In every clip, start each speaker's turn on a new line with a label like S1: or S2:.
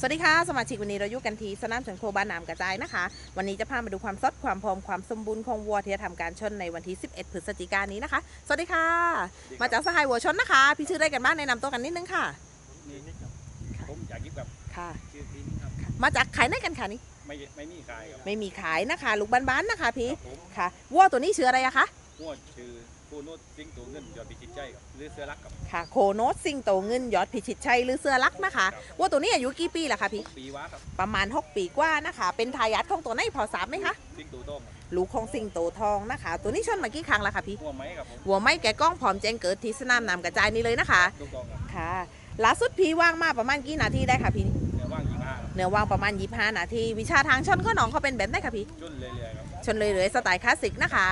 S1: สวัสดีค่ะ สมาชิกวันนี้เราอยู่กันที่สนามชนโคบ้านนามกระจายนะคะ วันนี้จะพามาดูความสดความพร้อมความสมบูรณ์ของวัวที่จะทำการชนในวันที่ 11 พฤศจิกายนนี้นะคะ สวัสดีค่ะ มาจากสหายวัวชนนะคะ พี่ชื่อได้กันบ้างแนะนำตัวกันนิดนึงค่ะ
S2: นี่นี่ครับผมอยากยิบกับ
S1: ค่ะ
S2: ชื่อทีนี้ครับ
S1: มาจากขายไหนกันค่ะนี่
S2: ไม่ไม่มีขายครับ
S1: ไม่มีขายนะคะ ลูกบ้านๆนะคะพี่
S2: ครับผม
S1: ค่ะวัวตัวนี้ชื่ออะไรอะคะ
S2: หัวชื่อผู้โน้ตซิงตัวเงินยอดพิจิตใจครับหรือเสือรักครับ
S1: ค่ะ โคโนสซิงโตเงินยอดพิชิตชัยหรือเสื้อลักษณ์นะคะวัวตัวนี้อายุกี่ปีละคะพี่
S2: ปีว้าครับ
S1: ประมาณ 6 ปีกว่านะคะ เป็นทายาทของตัวไหนพอทราบไหมคะ
S2: ซิงตัวโต้งครับ
S1: ลูกของสิงโตทองนะคะ ตัวนี้ชนมากี่ครั้งแล้วคะพี่
S2: หัวไม้ครับผม
S1: วัวไม่แก่กล้องพร้อมแจ้งเกิดที่สนามนำกระจายนี้เลยนะคะ
S2: ลูกตองครับ
S1: ค่ะล่าสุดพี่ว่างมาประมาณกี่นาทีได้ค่ะพี่
S2: เนื้อว่างยี่ห้าครับ
S1: เนื้อว่างประมาณ 25 นาที วิชาทางชนก็น้องเขาเป็นแบบไหนคะพี่
S2: จุนเรื่อยๆครับ
S1: ชนเลยเลยๆสไตล์คลาสสิกนะคะค่ะ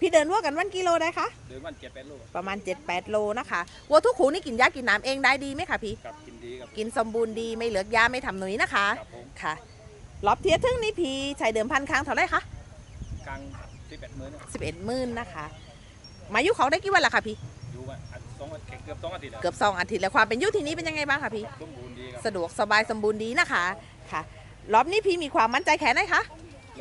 S1: พี่เดินวัวกันวันกิโลได้คะ
S2: เดินวันเจ็ดแปดลูกครับ
S1: ประมาณ 7-8 โลนะคะวัวทุกขูนี่กินหญ้ากินน้ำเองได้ดีไหมคะพี่
S2: ครับกินดีครับ
S1: กินสมบูรณ์ดีไม่เหลือกยาไม่ทำหนุยนะคะ
S2: ครับผม
S1: ค่ะรอบเทียร์ทึ่งนี่พี่ใช้เดิมพันครั้งเท่าไหรคะ
S2: กลางสิบแปดมื้อเนี่ย
S1: 11หมื่นนะคะ มายุเขาได้กี่วันละคะพี่
S2: อยู่ว่าอันสองวันแข่งเกือบสองอาทิตย์แล้ว
S1: เกือบสองอาทิตย์แล้วความเป็นอยุทีนี้เป็นยังไงบ้างคะพี่
S2: สมบูรณ์ดีครับ
S1: สะดวกสบายสมบูรณ์ดีนะคะค่ะรอบนี้พี่มีความมั่นใจแค่ไหนคะ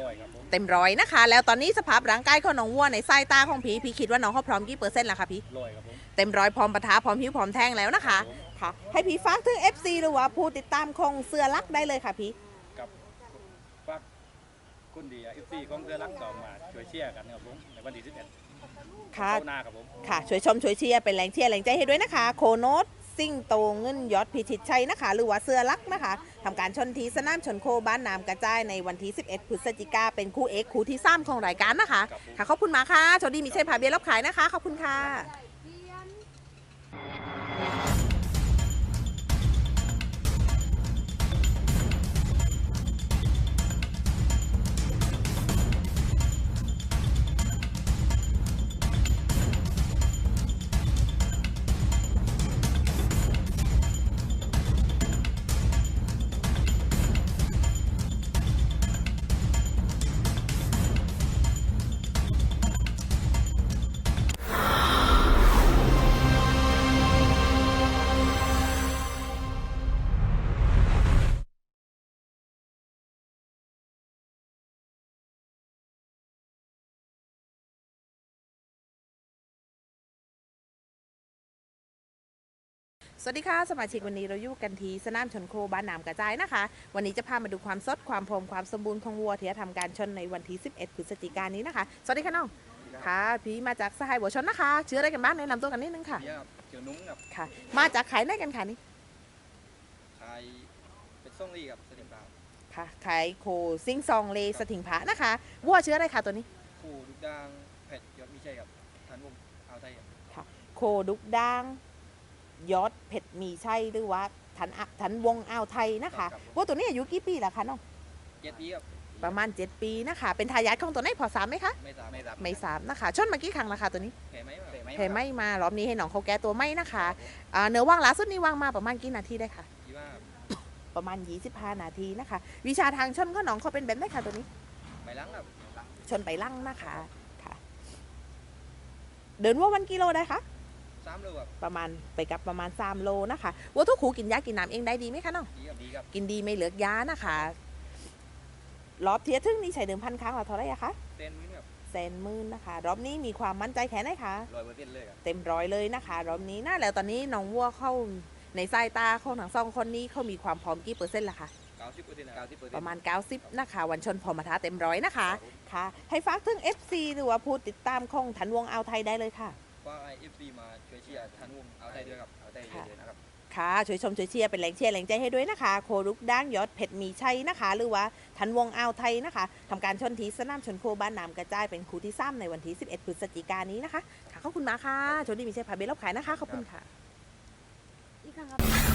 S2: ร้อยครับผม
S1: เต็มร้อยนะคะ แล้วตอนนี้สภาพร่างกายของน้องวัวในสายตาของพี่พี่คิดว่าน้องเขาพร้อมกี่เปอร์เซ็นต์แล้วคะพี่
S2: ร้อยครับผม
S1: เต็มร้อยพร้อมปะทะพร้อมหิวพร้อมแทงแล้วนะคะ
S2: ผม
S1: ค่ะ ให้พี่ฝากถึง FC หรือว่าผู้ติดตามคงเสื้อรักได้เลยค่ะพี่
S2: กับฝากคุณดีเอฟซีของเสือรักต่อมาช่วยเชียร์กันครับผมในวันที่สิบเอ็ด
S1: ค่ะ
S2: เข้าหน้าครับผม
S1: ค่ะช่วยชมช่วยเชียร์เป็นแรงเชียร์แรงใจให้ด้วยนะคะ โคโนต ซิ่งโตเงินยอดพิชิตชัยนะคะ หรือว่าเสื้อลักนะคะทำการชนทีสนามชนโคบ้านนามกระจายในวันที่ 11 พฤศจิกาเป็นคู่เอกคู่ที่สามของรายการนะคะ
S2: ค่ะ
S1: ขอบคุณมาค่ะโชคดีมีชัยพาเบียร์รับขายนะคะขอบคุณค่ะ สวัสดีค่ะ สมาชิกวันนี้เราอยู่กันที่สนามชนโคบ้านหนามกระจายนะคะ วันนี้จะพามาดูความสดความพร้อมความสมบูรณ์ของวัวที่จะทำการชนในวันที่ 11 พฤศจิกายนนี้นะคะ สวัสดีค่ะน้องค่ะพี่มาจากสหายวัวชนนะคะ ชื่ออะไรกันบ้างแนะนำตัวกันนิดนึงค่ะ
S2: เยี่ยมเจียวนุ้งครับ
S1: ค่ะ มาจากขายไหนกันค่ะนี่
S2: ขายเป็นส่งรีกับสถิมดาว
S1: ค่ะขายโคซิงซองเลสถิงผานะคะวัวชื่ออะไรคะตัวนี้
S2: คู่ลูกด่างเผ็ดยอดมิใช่ครับทันวงเอาไทยครับ
S1: โคดุกด่าง ยอดเผ็ดมีใช่หรือว่าทันอะทันวงอ่าวไทยนะคะวัวตัวนี้อายุกี่ปีแล้วคะน้อง
S2: เจ็ดปีครับ
S1: ประมาณ 7 ปีนะคะ เป็นทายาทของตัวไหนพอสามไหมคะ
S2: ไม่สามไม่สาม
S1: ไม่สามนะคะชนมากี่ครั้งแล้วคะตัวนี้
S2: แผลไหมแผลไหม
S1: เพไม่มารอบนี้ให้น้องเขาแก้ตัวไม่นะคะอ่าเนื้อว่างล่าสุดนี่ว่างมาประมาณกี่นาทีได้ค่ะ
S2: ยี่ว่า
S1: ประมาณ 25 นาทีนะคะ วิชาทางชนก็น้องเขาเป็นแบบไหนคะตัวนี้
S2: ไม่ล้างครับ
S1: ชนไปลั่งนะคะค่ะ เดินว่าวันกิโลได้คะ
S2: สามโลครับ
S1: ประมาณไปกับประมาณ 3 โลนะคะวัวทุกขูกินยากินน้ำเองได้ดีไหมคะน้อง
S2: ดีครับดีครับ
S1: กินดีไม่เหลือกยานะคะรอบเทียร์ทึ่งนี่ใช้เดิมพันครั้งละเท่าไหรอะคะ
S2: เต้นมิ้นครับ
S1: แสนหมื่นนะคะ รอบนี้มีความมั่นใจแค่ไหนคะ
S2: ลอยเปอร์เซ็นต์เลยครับ
S1: เต็มร้อยเลยนะคะ รอบนี้น่าแล้วตอนนี้น้องวัวเข้าในสายตาของทั้งสองคนนี้เขามีความพร้อมกี่เปอร์เซ็นต์ละคะ
S2: เก้าสิบเปอร์เซ็นต์เก้าสิบเปอร์เซ็น
S1: ป
S2: ต์
S1: ระมาณ 90 นะคะ วันชนพอมาท้าเต็มร้อยนะคะค่ะ ให้ฝากถึง FC หรือว่าผู้ติดตามของถันวงเอาไทยได้เลยค่ะ
S2: ว่าไอเอฟซีมาช่วยเชียร์ทันวงเอาไทยด้วยครับเอาไทยเยอะๆนะครับ
S1: ค่ะช่วยชมช่วยเชียร์เป็นแรงเชียร์แรงใจให้ด้วยนะคะ โครุกด้างยอดเพชรมีชัยนะคะ หรือว่าทันวงเอาไทยนะคะทำการชนทีสนามชนโคบ้านนามกระจายเป็นคู่ที่ซ้ำในวันที่ 11 พฤศจิกายนนี้นะคะค่ะขอบคุณมากค่ะโชคดีมีชัยพาเบลรับขายนะคะขอบคุณค่ะ
S3: อีกครั้งครับ